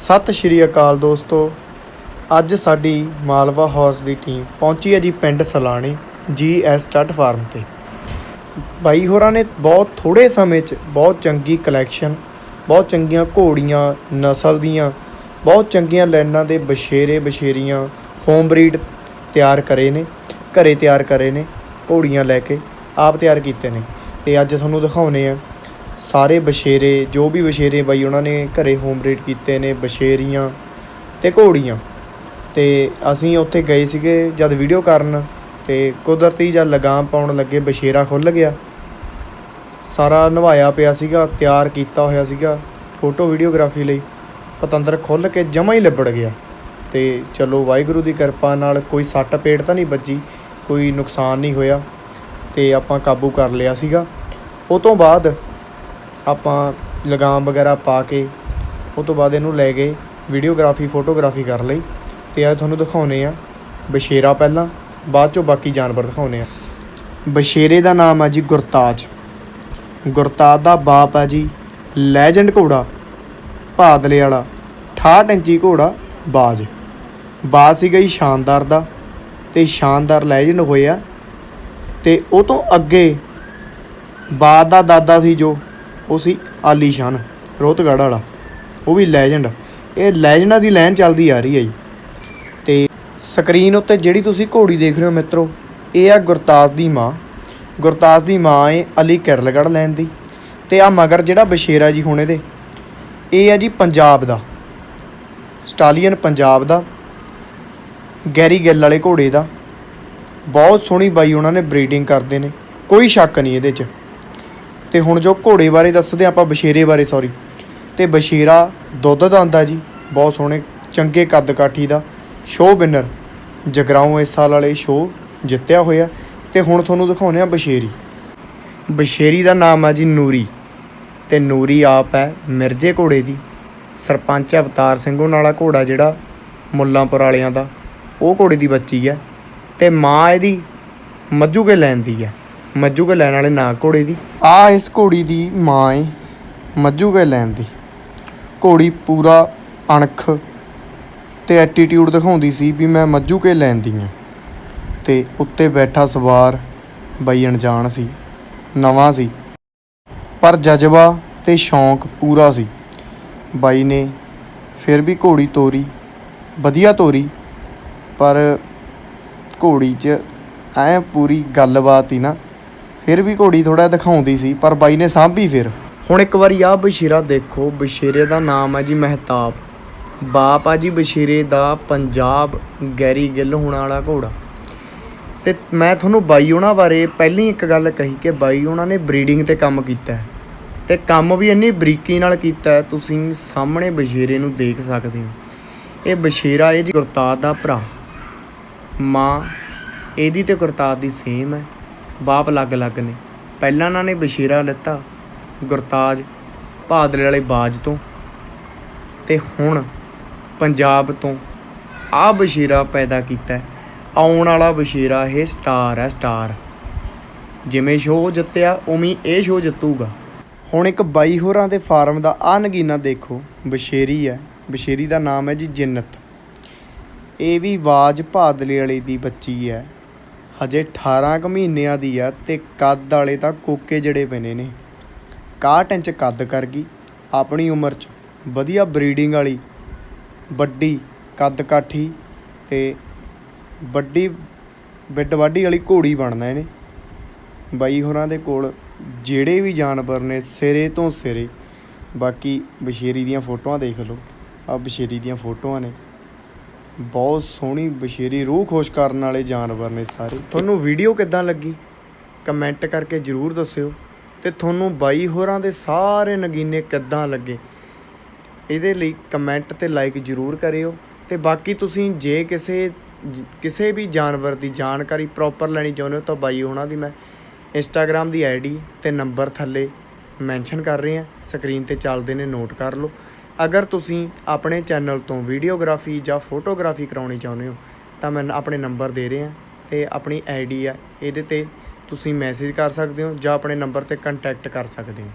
ਸਤਿ ਸ਼੍ਰੀ ਅਕਾਲ ਦੋਸਤੋ। ਅੱਜ ਸਾਡੀ ਮਾਲਵਾ ਹਾਊਸ ਦੀ ਟੀਮ ਪਹੁੰਚੀ ਹੈ ਜੀ ਪਿੰਡ ਸਲਾਣੇ ਜੀਐਸ ਸਟੱਡ ਫਾਰਮ ਤੇ। ਬਾਈ ਹੋਰਾਂ ਨੇ ਬਹੁਤ ਥੋੜੇ ਸਮੇਂ 'ਚ ਬਹੁਤ ਚੰਗੀ ਕਲੈਕਸ਼ਨ ਬਹੁਤ ਚੰਗੀਆਂ ਘੋੜੀਆਂ, ਨਸਲ ਦੀਆਂ, ਬਹੁਤ ਚੰਗੀਆਂ ਲੈਣਾਂ ਦੇ ਬਸ਼ੇਰੇ ਬਸ਼ੇਰੀਆਂ ਹੋਮ ਬਰੀਡ ਤਿਆਰ ਕਰੇ ਨੇ, ਘਰੇ ਤਿਆਰ ਕਰੇ ਨੇ, ਘੋੜੀਆਂ ਲੈ ਕੇ ਆਪ ਤਿਆਰ ਕੀਤੇ ਨੇ। ਤੇ ਅੱਜ ਤੁਹਾਨੂੰ ਦਿਖਾਉਨੇ ਆ ਸਾਰੇ ਬਸ਼ੇਰੇ ਜੋ ਵੀ ਬਸ਼ੇਰੇ ਬਾਈ ਉਹਨਾਂ ਨੇ ਘਰੇ ਹੋਮ ਬਰੀਡ ਕੀਤੇ ਨੇ ਬਸ਼ੇਰੀਆਂ ਤੇ ਘੋੜੀਆਂ। ਤੇ ਅਸੀਂ ਉੱਥੇ ਗਏ ਸੀਗੇ ਜਦ ਵੀਡੀਓ ਕਰਨ ਤੇ ਕੁਦਰਤੀ ਜਦ ਲਗਾਮ ਪਾਉਣ ਲੱਗੇ ਬਸ਼ੇਰਾ ਖੁੱਲ ਗਿਆ। ਸਾਰਾ ਨਵਾਇਆ ਪਿਆ ਸੀਗਾ, ਤਿਆਰ ਕੀਤਾ ਹੋਇਆ ਸੀਗਾ ਫੋਟੋ ਵੀਡੀਓਗ੍ਰਾਫੀ ਲਈ। ਪਤੰਦਰ ਖੁੱਲ ਕੇ ਜਮਾ ਹੀ ਲੱਭੜ ਗਿਆ। ਤੇ ਚਲੋ ਵਾਹਿਗੁਰੂ ਦੀ ਕਿਰਪਾ ਨਾਲ ਕੋਈ ਸੱਟ ਪੇਟ ਤਾਂ ਨਹੀਂ ਵੱਜੀ, ਕੋਈ ਨੁਕਸਾਨ ਨਹੀਂ ਹੋਇਆ ਤੇ ਆਪਾਂ ਕਾਬੂ ਕਰ ਲਿਆ ਸੀਗਾ। ਉਹ ਤੋਂ ਬਾਅਦ ਆਪਾਂ ਲਗਾਮ ਵਗੈਰਾ ਪਾ ਕੇ, ਉਹ ਤੋਂ ਬਾਅਦ ਇਹਨੂੰ ਲੈ ਗਏ ਵੀਡੀਓਗ੍ਰਾਫੀ, ਫੋਟੋਗ੍ਰਾਫੀ ਕਰ ਲਈ ਅਤੇ ਆ ਤੁਹਾਨੂੰ ਦਿਖਾਉਂਦੇ ਹਾਂ ਬਸ਼ੇਰਾ ਪਹਿਲਾਂ, ਬਾਅਦ ਚੋਂ ਬਾਕੀ ਜਾਨਵਰ ਦਿਖਾਉਂਦੇ ਹਾਂ ਬਸ਼ੇਰੇ ਦਾ ਨਾਮ ਆ ਜੀ ਗੁਰਤਾਜ। ਗੁਰਤਾਜ ਦਾ ਬਾਪ ਆ ਜੀ ਲੈਜੈਂਡ ਘੋੜਾ, ਭਾਦਲੇ ਵਾਲਾ 68 ਇੰਚੀ ਘੋੜਾ, ਬਾਜ। ਬਾਜ ਸੀਗਾ ਜੀ ਸ਼ਾਨਦਾਰ ਦਾ ਤੇ ਸ਼ਾਨਦਾਰ ਲੈਜੈਂਡ ਹੋਇਆ ਤੇ ਉਹ ਤੋਂ ਅੱਗੇ ਬਾਦ ਦਾ ਦਾਦਾ ਸੀ ਜੋ ਉਹ ਸੀ ਆਲੀਸ਼ਾਨ ਰੋਹਤਗੜ੍ਹ ਵਾਲਾ। ਉਹ ਵੀ ਲੈਜੈਂਡ ਇਹ ਲੈਜੈਂਡਾਂ ਦੀ ਲਾਈਨ ਚੱਲਦੀ ਆ ਰਹੀ ਹੈ ਜੀ। ਤੇ ਸਕਰੀਨ ਉੱਤੇ ਜਿਹੜੀ ਤੁਸੀਂ ਘੋੜੀ ਦੇਖ ਰਹੇ ਹੋ ਮਿੱਤਰੋ, ਇਹ ਆ ਗੁਰਤਾਜ ਦੀ ਮਾਂ। ਗੁਰਤਾਜ ਦੀ ਮਾਂ ਏ ਅਲੀ ਕਿਰਲਗੜ੍ਹ ਲੈਣ ਦੀ। ਤੇ ਆ ਮਗਰ ਜਿਹੜਾ ਬਸ਼ੇਰਾ ਜੀ ਹੁਣ ਇਹਦੇ, ਇਹ ਆ ਜੀ ਪੰਜਾਬ ਦਾ। ਸਟਾਲੀਅਨ ਪੰਜਾਬ ਦਾ। ਗੈਰੀ ਗਿੱਲ ਵਾਲੇ ਘੋੜੇ ਦਾ। ਬਹੁਤ ਸੋਹਣੀ ਬਾਈ ਉਹਨਾਂ ਨੇ ਬਰੀਡਿੰਗ ਕਰਦੇ ਨੇ। ਕੋਈ ਸ਼ੱਕ ਨਹੀਂ ਇਹਦੇ 'ਚ। ਤੇ ਹੁਣ ਜੋ ਘੋੜੇ ਬਾਰੇ ਦੱਸਦੇ ਆਪਾਂ ਬਸ਼ੇਰੇ ਬਾਰੇ ਸੌਰੀ ਤੇ ਬਸ਼ੇਰਾ ਦੁੱਧ ਦਾ ਆਂਦਾ ਜੀ, ਬਹੁਤ ਸੋਹਣੇ, ਚੰਗੇ ਕੱਦ ਕਾਠੀ ਦਾ। ਸ਼ੋਅ ਵਿਨਰ ਜਗਰਾਉਂ ਇਸ ਸਾਲ ਵਾਲੇ ਸ਼ੋਅ ਜਿੱਤਿਆ ਹੋਇਆ। ਤੇ ਹੁਣ ਤੁਹਾਨੂੰ ਦਿਖਾਉਂਦੇ ਆ ਬਸ਼ੇਰੀ ਬਸ਼ੇਰੀ ਦਾ ਨਾਮ ਆ ਜੀ ਨੂਰੀ। ਤੇ ਨੂਰੀ ਆਪ ਹੈ ਮਿਰਜੇ ਘੋੜੇ ਦੀ। ਸਰਪੰਚ ਅਵਤਾਰ ਸਿੰਘ ਉਹਨਾਂ ਵਾਲਾ ਘੋੜਾ ਜਿਹੜਾ ਮੁੱਲਾਂਪੁਰ ਵਾਲਿਆਂ ਦਾ। ਉਹ ਘੋੜੇ ਦੀ ਬੱਚੀ ਹੈ। ਤੇ ਮਾਂ ਇਹਦੀ ਮੱਜੂ ਕੇ ਲੈਣ ਦੀ ਹੈ। ਮੱਜੂ ਕੇ ਲੈਣ ਵਾਲੇ ਨਾਂ ਘੋੜੇ ਦੀ? ਆ ਇਸ ਘੋੜੀ ਦੀ ਮਾਂ ਏ ਮੱਜੂ ਕੇ ਲੈਣ ਦੀ। ਘੋੜੀ ਪੂਰਾ ਅਣਖ ਤੇ ਐਟੀਟਿਊਡ ਦਿਖਾਉਂਦੀ ਸੀ ਵੀ ਮੈਂ ਮੱਜੂ ਕੇ ਲੈਣ ਦੀ ਹਾਂ ਤੇ ਉੱਤੇ ਬੈਠਾ ਸਵਾਰ ਬਈ ਅਣਜਾਣ ਸੀ, ਨਵਾਂ ਸੀ। ਪਰ ਜਜ਼ਬਾ ਤੇ ਸ਼ੌਂਕ ਪੂਰਾ ਸੀ। ਬਾਈ ਨੇ ਫਿਰ ਵੀ ਘੋੜੀ ਤੋਰੀ, ਵਧੀਆ ਤੋਰੀ, ਪਰ ਘੋੜੀ 'ਚ ਐ ਪੂਰੀ ਗੱਲਬਾਤ ਹੀ ਨਾ ਫਿਰ ਵੀ ਘੋੜੀ ਥੋੜਾ ਦਿਖਾਉਂਦੀ ਸੀ, ਪਰ ਬਾਈ ਨੇ ਸਾਂਭੀ ਫਿਰ। ਹੁਣ ਇੱਕ ਵਾਰੀ ਆ ਬਸ਼ੀਰਾ ਦੇਖੋ, ਬਸ਼ੀਰੇ ਦਾ ਨਾਮ ਹੈ ਜੀ ਮਹਿਤਾਬ। ਬਾਪ ਆ ਜੀ ਬਸ਼ੀਰੇ ਦਾ ਪੰਜਾਬ ਗੈਰੀ ਗਿੱਲ ਹੋਣ ਵਾਲਾ ਘੋੜਾ। ਤੇ ਮੈਂ ਤੁਹਾਨੂੰ ਬਾਈ ਉਹਨਾਂ ਬਾਰੇ ਪਹਿਲੀ ਇੱਕ ਗੱਲ ਕਹੀ ਕਿ ਬਾਈ ਉਹਨਾਂ ਨੇ ਬਰੀਡਿੰਗ ਤੇ ਕੰਮ ਕੀਤਾ ਹੈ। ਤੇ ਕੰਮ ਵੀ ਇੰਨੀ ਬਰੀਕੀ ਨਾਲ ਕੀਤਾ ਹੈ, ਤੁਸੀਂ ਸਾਹਮਣੇ ਬਸ਼ੀਰੇ ਨੂੰ ਦੇਖ ਸਕਦੇ ਹੋ। ਇਹ ਬਸ਼ੀਰਾ ਇਹ ਜੀ ਗੁਰਤਾਜ ਦਾ ਭਰਾ। ਮਾਂ, ਇਹਦੀ ਤੇ ਗੁਰਤਾਜ ਦੀ ਸੇਮ ਹੈ। ਬਾਪ ਅਲੱਗ-ਅਲੱਗ ਨੇ। ਪਹਿਲਾਂ ਇਹਨਾਂ ਨੇ ਬਸ਼ੀਰਾ ਲਿੱਤਾ, ਗੁਰਤਾਜ ਭਾਦਲੇ ਵਾਲੇ ਬਾਜ ਤੋਂ। ਤੇ ਹੁਣ ਪੰਜਾਬ ਤੋਂ ਆ ਬਸ਼ੀਰਾ ਪੈਦਾ ਕੀਤਾ ਆਉਣ ਵਾਲਾ ਬਸ਼ੀਰਾ ਇਹ ਸਟਾਰ ਹੈ, ਸਟਾਰ। ਜਿਵੇਂ ਸ਼ੋਅ ਜਿੱਤਿਆ, ਉਵੇਂ ਇਹ ਸ਼ੋਅ ਜਿੱਤੂਗਾ। ਹੁਣ ਇੱਕ ਬਾਈ ਹੋਰਾਂ ਦੇ ਫਾਰਮ ਦਾ ਆ ਨਗੀਨਾ ਦੇਖੋ। ਬਸ਼ੇਰੀ ਹੈ। ਬਸ਼ੇਰੀ ਦਾ ਨਾਮ ਹੈ ਜੀ ਜਿੰਨਤ। ਇਹ ਵੀ ਆਵਾਜ਼ ਭਾਦਲੇ ਵਾਲੇ ਦੀ ਬੱਚੀ ਹੈ। ਹਜੇ 18 ਕੁ ਮਹੀਨਿਆਂ ਦੀ ਆ ਤੇ ਕੱਦ ਵਾਲੇ ਤਾਂ ਕੋਕੇ ਜੜੇ ਪੈਨੇ ਨੇ। 61 ਇੰਚ ਕੱਦ ਕਰ ਗਈ। ਆਪਣੀ ਉਮਰ 'ਚ ਵਧੀਆ ਬਰੀਡਿੰਗ ਵਾਲੀ, ਵੱਡੀ ਕੱਦ ਕਾਠੀ ਤੇ ਵੱਡੀ ਬਿੱਡ ਵਾਢੀ ਵਾਲੀ ਘੋੜੀ ਬਣਨਾ ਇਹਨੇ। ਬਾਈ ਹੋਰਾਂ ਦੇ ਕੋਲ ਜਿਹੜੇ ਵੀ ਜਾਨਵਰ ਨੇ ਸਿਰੇ ਤੋਂ ਸਿਰੇ। ਬਾਕੀ ਬਸ਼ੇਰੀ ਦੀਆਂ ਫੋਟੋਆਂ ਦੇਖ ਲਓ। ਆ ਬਸ਼ੇਰੀ ਦੀਆਂ ਫੋਟੋਆਂ ਨੇ। ਬਹੁਤ ਸੋਹਣੀ ਬਸ਼ੇਰੀ ਰੂਹ ਖੁਸ਼ ਕਰਨ ਵਾਲੇ ਜਾਨਵਰ ਨੇ ਸਾਰੇ। ਤੁਹਾਨੂੰ ਵੀਡੀਓ ਕਿੱਦਾਂ ਲੱਗੀ? ਕਮੈਂਟ ਕਰਕੇ ਜਰੂਰ ਦੱਸਿਓ। ਤੇ ਤੁਹਾਨੂੰ ਬਾਈ ਹੋਰਾਂ ਦੇ ਸਾਰੇ ਨਗੀਨੇ ਕਿੱਦਾਂ ਲੱਗੇ? ਇਹਦੇ ਲਈ ਕਮੈਂਟ ਤੇ ਲਾਈਕ ਜਰੂਰ ਕਰਿਓ। ਤੇ ਬਾਕੀ ਤੁਸੀਂ ਜੇ ਕਿਸੇ ਕਿਸੇ ਵੀ ਜਾਨਵਰ ਦੀ ਜਾਣਕਾਰੀ ਪ੍ਰੋਪਰ ਲੈਣੀ ਚਾਹੁੰਦੇ ਹੋ ਤਾਂ ਬਾਈ ਹੋਣਾ ਦੀ ਮੈਂ ਇੰਸਟਾਗ੍ਰam ਦੀ ਆਈਡੀ ਤੇ ਨੰਬਰ ਥੱਲੇ ਮੈਂਸ਼ਨ ਕਰ ਰਹੇ। ਹਾਂ ਸਕਰੀਨ ਤੇ ਚੱਲਦੇ ਨੇ ਨੋਟ ਕਰ ਲਓ। ਅਗਰ ਤੁਸੀਂ ਆਪਣੇ ਚੈਨਲ ਤੋਂ ਵੀਡੀਓਗ੍ਰਾਫੀ ਜਾਂ ਫੋਟੋਗ੍ਰਾਫੀ ਕਰਾਉਣੀ ਚਾਹੁੰਦੇ ਹੋ, ਤਾਂ ਮੈਂ ਆਪਣੇ ਨੰਬਰ ਦੇ ਰਿਹਾ ਤੇ ਆਪਣੀ ਆਈਡੀ ਆ, ਇਹਦੇ ਤੇ ਤੁਸੀਂ ਮੈਸੇਜ ਕਰ ਸਕਦੇ ਹੋ ਜਾਂ ਆਪਣੇ ਨੰਬਰ ਤੇ ਕੰਟੈਕਟ ਕਰ ਸਕਦੇ ਹੋ।